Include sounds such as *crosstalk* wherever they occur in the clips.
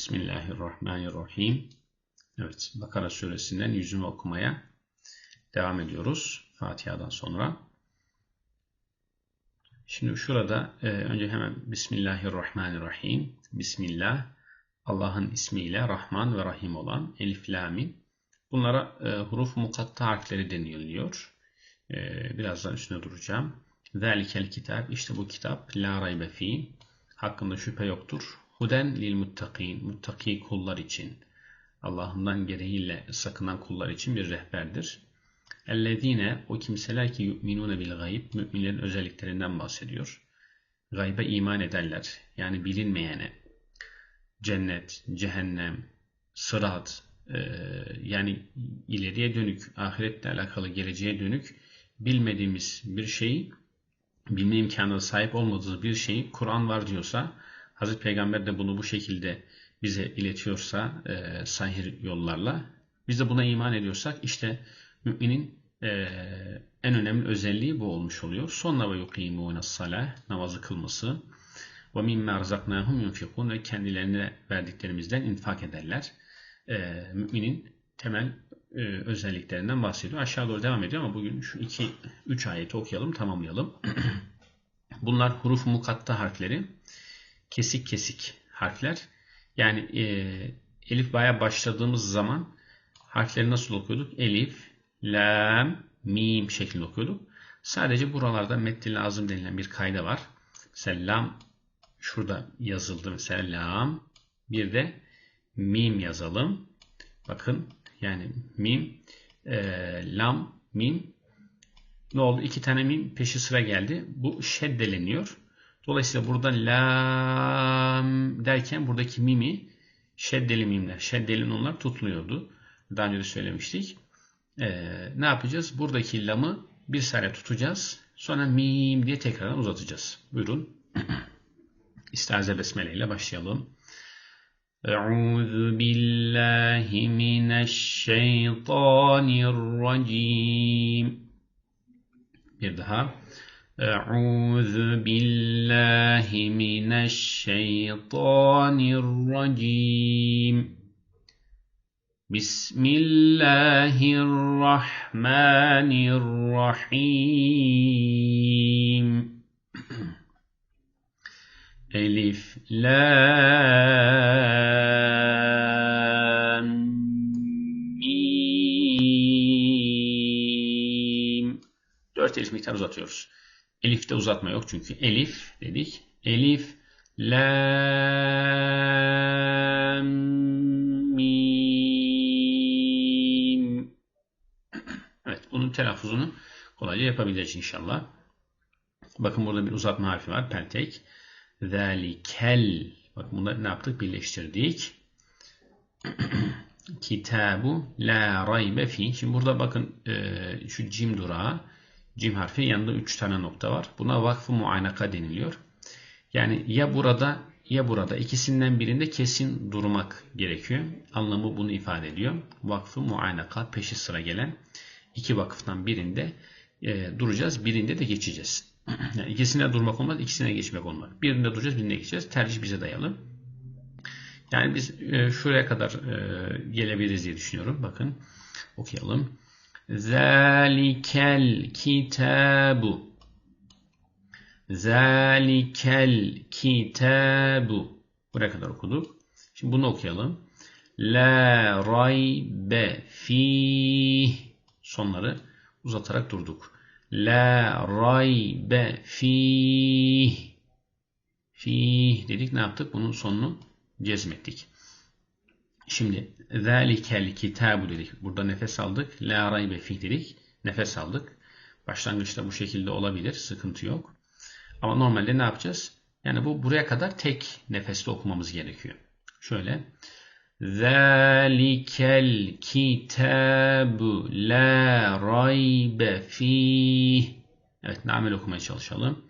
Bismillahirrahmanirrahim. Evet, Bakara suresinden yüzümü okumaya devam ediyoruz Fatiha'dan sonra. Şimdi şurada e, önce hemen Bismillahirrahmanirrahim. Bismillah, Allah'ın ismiyle Rahman ve Rahim olan Elif Lamin. Bunlara e, huruf mukatta harfleri deniliyor. E, birazdan üstüne duracağım. Zelikel kitap, işte bu kitap, la raybe fi, hakkında şüphe yoktur. Huden lil muttakin, muttaki kullar için, Allah'ından gereğiyle sakınan kullar için bir rehberdir. Ellezine o kimseler ki yu'minune bil gayb, müminlerin özelliklerinden bahsediyor. Gaybe iman ederler. Yani bilinmeyene. Cennet, cehennem, sırat, e, yani ileriye dönük, ahiretle alakalı geleceğe dönük bilmediğimiz bir şeyi, bilme imkanına sahip olmadığımız bir şeyi Kur'an var diyorsa, Hazreti Peygamber de bunu bu şekilde bize iletiyorsa e, sahih yollarla, biz de buna iman ediyorsak işte müminin e, en önemli özelliği bu olmuş oluyor. Sonra ve yukimûne salah namazı kılması ve mimmâ razaknâhum yunfikûn ve kendilerine verdiklerimizden infak ederler. E, müminin temel e, özelliklerinden bahsediyor. Aşağı doğru devam ediyor ama bugün şu iki üç ayeti okuyalım, tamamlayalım. *clears throat* Bunlar huruf mukatta harfleri. Kesik kesik harfler. Yani e, elif baya başladığımız zaman harfleri nasıl okuyorduk? Elif, lam, mim şeklinde okuyorduk. Sadece buralarda metni lazım denilen bir kayda var. Mesela lam şurada yazıldı mesela lam. Bir de mim yazalım. Bakın yani mim, e, lam, mim ne oldu? İki tane mim peşi sıra geldi. Bu şeddeleniyor. Dolayısıyla burada lam derken buradaki mimi şeddeli mimler, şeddeli nunlar tutuluyordu. Daha önce de söylemiştik. Ee, ne yapacağız? Buradaki lamı bir saniye tutacağız. Sonra mim diye tekrardan uzatacağız. Buyurun. *clears throat* İstaze besmele ile başlayalım. Euzu billahi mineşşeytanirracim. Bir daha. Euzu billahi mineşşeytanirracim. Bismillahirrahmanirrahim. Elif, Lam, Mim. Dört elif miktar uzatıyoruz. Elif'te uzatma yok çünkü. Elif dedik. Elif, Lam, Mim. Evet, bunun telaffuzunu kolayca yapabileceğiz inşallah. Bakın burada bir uzatma harfi var. Peltek. Zalikel. Bakın bunu ne yaptık? Birleştirdik. *clears throat* Kitabu la raybe fi. Şimdi burada bakın e, şu cim durağı. Cim harfi yanında 3 tane nokta var. Buna vakfı muaynaka deniliyor. Yani ya burada ya burada ikisinden birinde kesin durmak gerekiyor. Anlamı bunu ifade ediyor. Vakfı muaynaka peşi sıra gelen iki vakıftan birinde e, duracağız. Birinde de geçeceğiz. *clears throat* Yani ikisine durmak olmaz, ikisine geçmek olmaz. Birinde duracağız, birinde geçeceğiz. Tercih bize dayalı. Yani biz e, şuraya kadar e, gelebiliriz diye düşünüyorum. Bakın okuyalım. Zalikel kitabu Zalikel kitabu Buraya kadar okuduk. Şimdi bunu okuyalım. La raybe fi Sonları uzatarak durduk. La raybe fi fi dedik ne yaptık? Bunun sonunu cezmettik. Şimdi zalikel kitabu dedik. Burada nefes aldık. La raybe fi dedik. Nefes aldık. Başlangıçta bu şekilde olabilir. Sıkıntı yok. Ama normalde ne yapacağız? Yani bu buraya kadar tek nefesle okumamız gerekiyor. Şöyle. Zalikel kitabu la raybe fih. Evet namel okumaya çalışalım.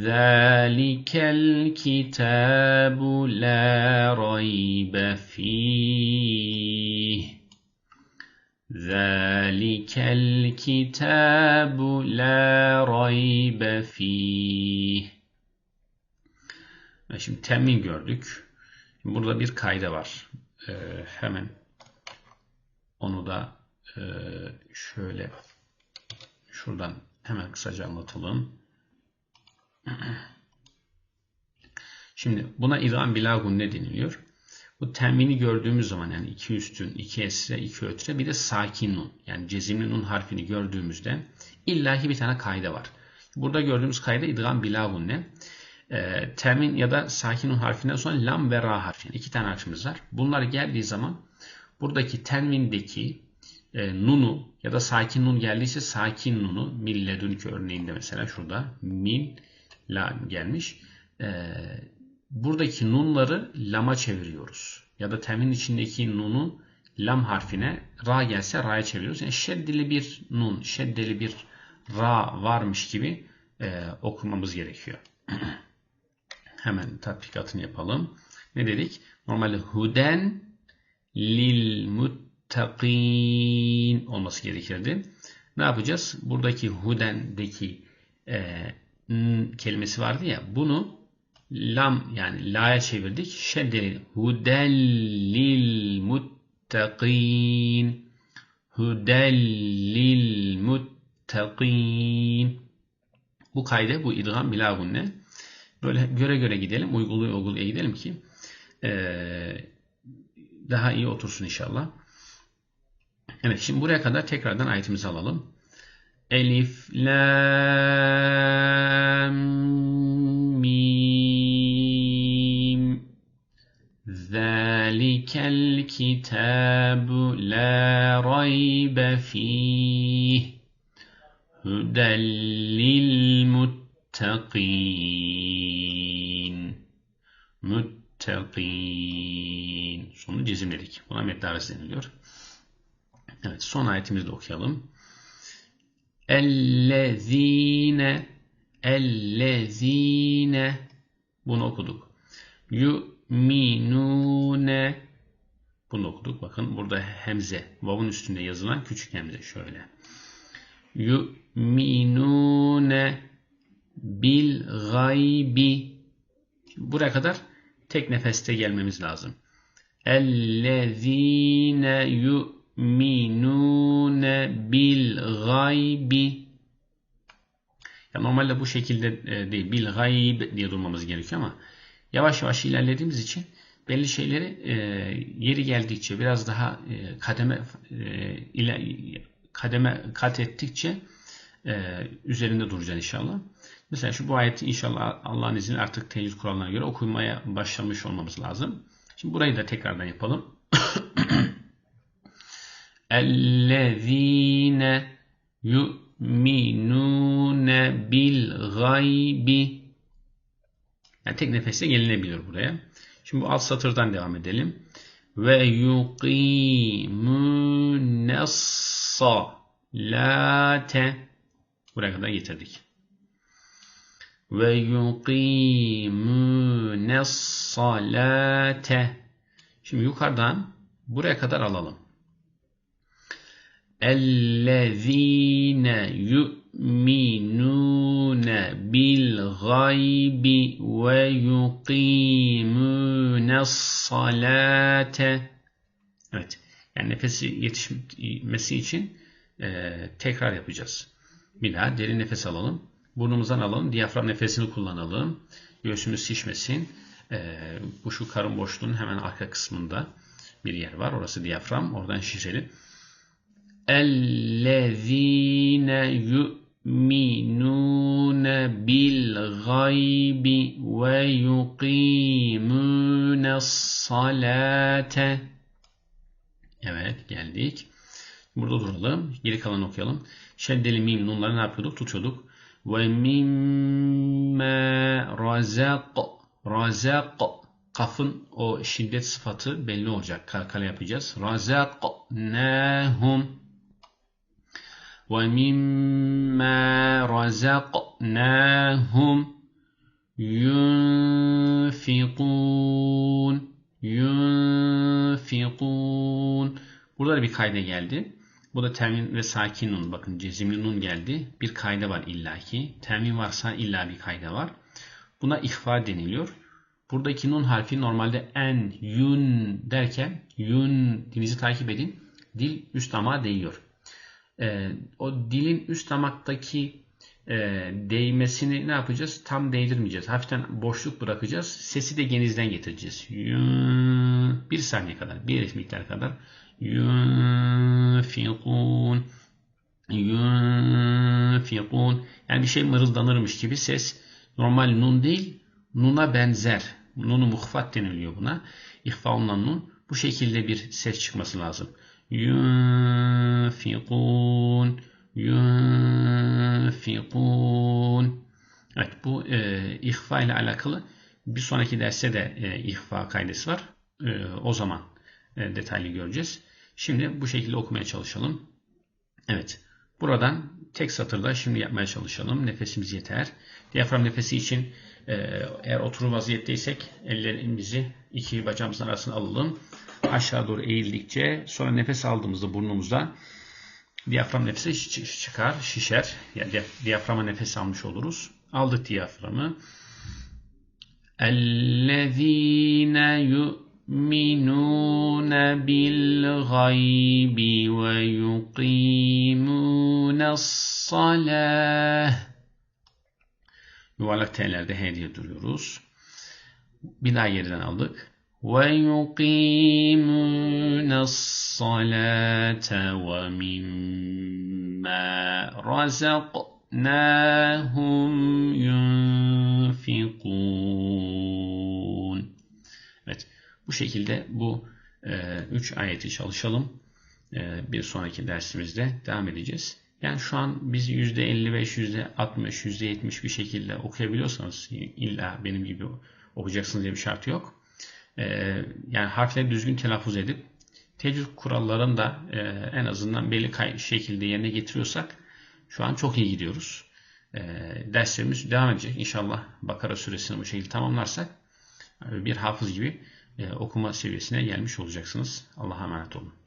Zalikel kitabu la raybe fih. Zalikel kitabu la raybe fih. Şimdi temin gördük. Burada bir kayda var. Ee, hemen onu da e, şöyle şuradan hemen kısaca anlatalım. Şimdi buna idgam bilagun ne deniliyor? Bu temini gördüğümüz zaman yani iki üstün, iki esre, iki ötre bir de sakin nun yani cezimli nun harfini gördüğümüzde illahi bir tane kayda var. Burada gördüğümüz kayda idgam bilagun ne? E, temin ya da sakin nun harfinden sonra lam ve ra harfi. Yani iki tane harfimiz var. Bunlar geldiği zaman buradaki tenvindeki e, nunu ya da sakin nun geldiyse sakin nunu milledünki örneğinde mesela şurada min la gelmiş. E, buradaki nunları lama çeviriyoruz. Ya da temin içindeki nunu lam harfine ra gelse ra'ya çeviriyoruz. Yani şeddeli bir nun, şeddeli bir ra varmış gibi e, okumamız gerekiyor. *clears throat* Hemen tatbikatını yapalım. Ne dedik? Normalde huden lil muttaqin olması gerekirdi. Ne yapacağız? Buradaki hudendeki e, kelimesi vardı ya bunu lam yani la'ya çevirdik. Şeddeli hudellil muttaqin hudellil muttaqin bu kayda bu idgam bilagunne böyle göre göre gidelim uyguluya uyguluya gidelim ki ee, daha iyi otursun inşallah. Evet şimdi buraya kadar tekrardan ayetimizi alalım. Elif, Lam, Mim. Zalikel kitabu la raybe fih. Hudellil muttaqin. Muttaqin. Sonu cezimledik. Buna metdarız deniliyor. Evet son ayetimizi de okuyalım. Ellezine ellezine bunu okuduk. Yu'minune bunu okuduk. Bakın burada hemze. Vavun üstünde yazılan küçük hemze. Şöyle. Yu'minune bil gaybi buraya kadar tek nefeste gelmemiz lazım. Ellezine yu'minune bil gaybi ya normalde bu şekilde değil. Bil gayb diye durmamız gerekiyor ama yavaş yavaş ilerlediğimiz için belli şeyleri e, yeri geldikçe biraz daha e, kademe e, kademe kat ettikçe e, üzerinde duracağız inşallah. Mesela şu bu ayeti inşallah Allah'ın izniyle artık tecrüt kurallarına göre okumaya başlamış olmamız lazım. Şimdi burayı da tekrardan yapalım. *coughs* اَلَّذ۪ينَ yu'minune bil gaybi yani tek nefeste gelinebilir buraya. Şimdi bu alt satırdan devam edelim. Ve yuqimunes salate buraya kadar getirdik. Ve yuqimunes salate Şimdi yukarıdan buraya kadar alalım. اَلَّذ۪ينَ يُؤْمِنُونَ بِالْغَيْبِ وَيُقِيمُونَ الصَّلَاةَ Evet. Yani nefesi yetişmesi için e, tekrar yapacağız. Bir daha derin nefes alalım. Burnumuzdan alalım. Diyafram nefesini kullanalım. Göğsümüz şişmesin. E, bu şu karın boşluğunun hemen arka kısmında bir yer var. Orası diyafram. Oradan şişelim. اَلَّذ۪ينَ يُؤْمِنُونَ بِالْغَيْبِ وَيُقِيمُونَ الصَّلَاةَ Evet geldik. Burada duralım. Geri kalanı okuyalım. Şeddeli mim nunları ne yapıyorduk? Tutuyorduk. Ve mimme razak razak kafın o şiddet sıfatı belli olacak. Kale yapacağız. Razak nehum وَمِمَّا رَزَقْنَاهُمْ يُنْفِقُونَ يُنْفِقُونَ Burada da bir kayda geldi. Bu da temvin ve sakin nun. Bakın cezimli nun geldi. Bir kayda var illaki. Temvin varsa illa bir kayda var. Buna ihfa deniliyor. Buradaki nun harfi normalde en, yun derken yun dinizi takip edin. Dil üst damağa değiyor. E, o dilin üst damaktaki e, değmesini ne yapacağız? Tam değdirmeyeceğiz. Hafiften boşluk bırakacağız. Sesi de genizden getireceğiz. Yun, bir saniye kadar, bir miktar kadar. Yunfikun yunfikun yani bir şey mırıldanırmış gibi ses normal nun değil nuna benzer. Nunu muhfat deniliyor buna. İhfa olunan nun. Bu şekilde bir ses çıkması lazım. Yunfikun yunfikun Evet bu e, ihfa ile alakalı bir sonraki derste de e, ihfa kaydesi var. E, o zaman e, detaylı göreceğiz. Şimdi bu şekilde okumaya çalışalım. Evet. Buradan tek satırda şimdi yapmaya çalışalım. Nefesimiz yeter. Diyafram nefesi için e, eğer oturur vaziyetteysek ellerimizi iki bacağımızın arasına alalım aşağı doğru eğildikçe sonra nefes aldığımızda burnumuzda diyafram nefesi çıkar, şişer. Yani diyaframa nefes almış oluruz. Aldık diyaframı. اَلَّذ۪ينَ يُؤْمِنُونَ بِالْغَيْبِ وَيُقِيمُونَ الصَّلَاةِ Yuvarlak T'lerde hediye duruyoruz. Bir daha yerden aldık. ويقيمون الصلاة ومما رزقناهم yunfikun. Evet bu şekilde bu 3 e, ayeti çalışalım. E, bir sonraki dersimizde devam edeceğiz. Yani şu an bizi %55, %60, %70 bir şekilde okuyabiliyorsanız illa benim gibi okuyacaksınız diye bir şart yok. Ee, yani harfleri düzgün telaffuz edip tecrüt kurallarını da e, en azından belli şekilde yerine getiriyorsak şu an çok iyi gidiyoruz. E, derslerimiz devam edecek. İnşallah Bakara suresini bu şekilde tamamlarsak bir hafız gibi e, okuma seviyesine gelmiş olacaksınız. Allah'a emanet olun.